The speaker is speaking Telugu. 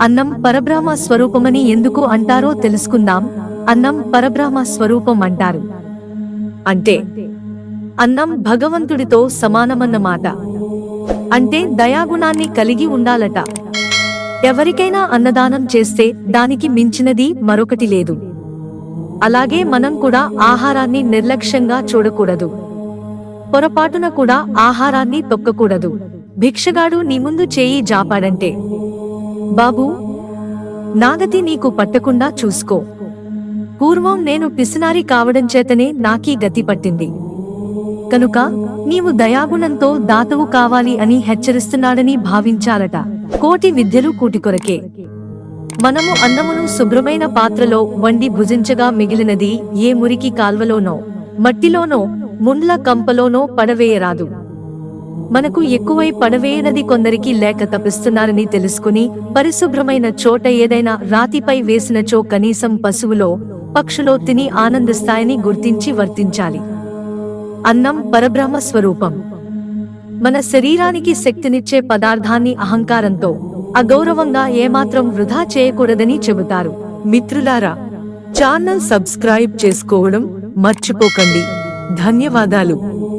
అన్నం పరబ్రహ్మ స్వరూపమని ఎందుకు అంటారో తెలుసుకుందాం. అన్నం పరబ్రహ్మ స్వరూపం అంటారు అంటే అన్నం భగవంతుడితో సమానమన్నమాట. అంటే దయాగుణాన్ని కలిగి ఉండాలట. ఎవరికైనా అన్నదానం చేస్తే దానికి మించినది మరొకటి లేదు. అలాగే మనం కూడా ఆహారాన్ని నిర్లక్ష్యంగా చూడకూడదు. పొరపాటున కూడా ఆహారాన్ని తొక్కకూడదు. భిక్షగాడు నీ ముందు చేయి జాపాడంటే బాబూ నాగతి నీకు పట్టకుండా చూసుకో. పూర్వం నేను పిసినారి కావడం చేతనే నాకీ గతి పట్టింది. కనుక నీవు దయాగుణంతో దాతవు కావాలి అని హెచ్చరిస్తున్నాడని భావించాలట. కోటి విద్యలు కూటికొరకే మనము అన్నమును శుభ్రమైన పాత్రలో వండి భుజించగా మిగిలినది ఏ మురికి కాల్వలోనో మట్టిలోనో ముండ్ల కంపలోనో పడవేయరాదు. మనకు ఎక్కువై పడవేయనది కొందరికి లేక తప్పిస్తున్నారని తెలుసుకుని పరిశుభ్రమైన చోట ఏదైనా రాతిపై వేసినచో కనీసం పశువులో పక్షులో తిని ఆనందిస్తాయని గుర్తించి వర్తించాలి. అన్నం పరబ్రహ్మ స్వరూపం. మన శరీరానికి శక్తినిచ్చే పదార్థాన్ని అహంకారంతో అగౌరవంగా ఏమాత్రం వృధా చేయకూడదని చెబుతారు. మిత్రులారా ఛానల్ సబ్స్క్రైబ్ చేసుకోవడం మర్చిపోకండి. ధన్యవాదాలు.